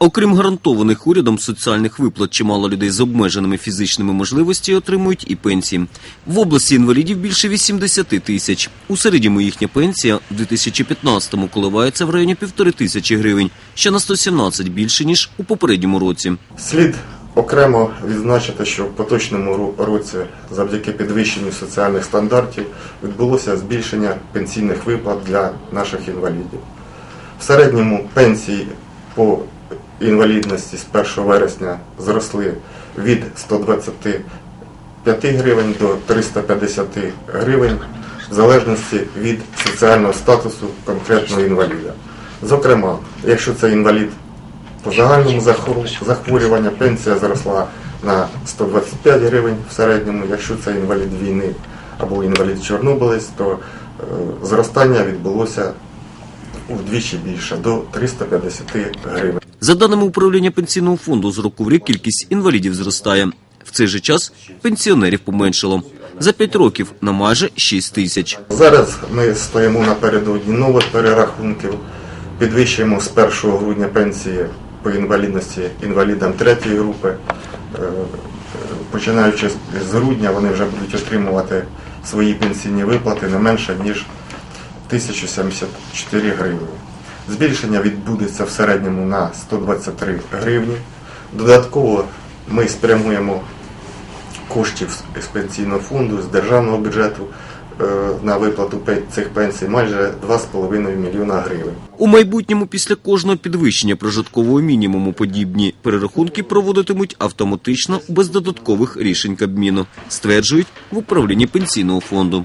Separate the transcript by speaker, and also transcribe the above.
Speaker 1: Окрім гарантованих урядом соціальних виплат, чимало людей з обмеженими фізичними можливостями отримують і пенсії. В області інвалідів більше 80 тисяч. У середньому їхня пенсія в 2015-му коливається в районі півтори тисячі гривень, що на 117 більше, ніж у попередньому році.
Speaker 2: Слід окремо відзначити, що в поточному році завдяки підвищенню соціальних стандартів відбулося збільшення пенсійних виплат для наших інвалідів. В середньому пенсії по інвалідності з 1 вересня зросли від 125 гривень до 350 гривень в залежності від соціального статусу конкретного інваліда. Зокрема, якщо це інвалід по загальному захворювання пенсія зросла на 125 гривень в середньому. Якщо це інвалід війни або інвалід Чорнобилець, то е, зростання відбулося вдвічі більше до 350 гривень.
Speaker 1: За даними управління пенсійного фонду, з року в рік кількість інвалідів зростає. В цей же час пенсіонерів поменшало. За 5 років на майже 6 тисяч.
Speaker 2: Зараз ми стоїмо напередодні нових перерахунків. Підвищуємо з 1 грудня пенсії по інвалідності інвалідам третьої групи. Е, Починаючи з- з грудня, вони вже будуть отримувати свої пенсійні виплати не менше ніж 1074 гривні. Збільшення відбудеться в середньому на 123 гривні. Додатково ми спрямуємо коштів з- пенсійного фонду, з державного бюджету е, на виплату цих пенсій майже 2,5 мільйона гривень.
Speaker 1: У майбутньому після кожного підвищення прожиткового мінімуму подібні перерахунки проводитимуть автоматично без додаткових рішень Кабміну, стверджують в управлінні пенсійного фонду.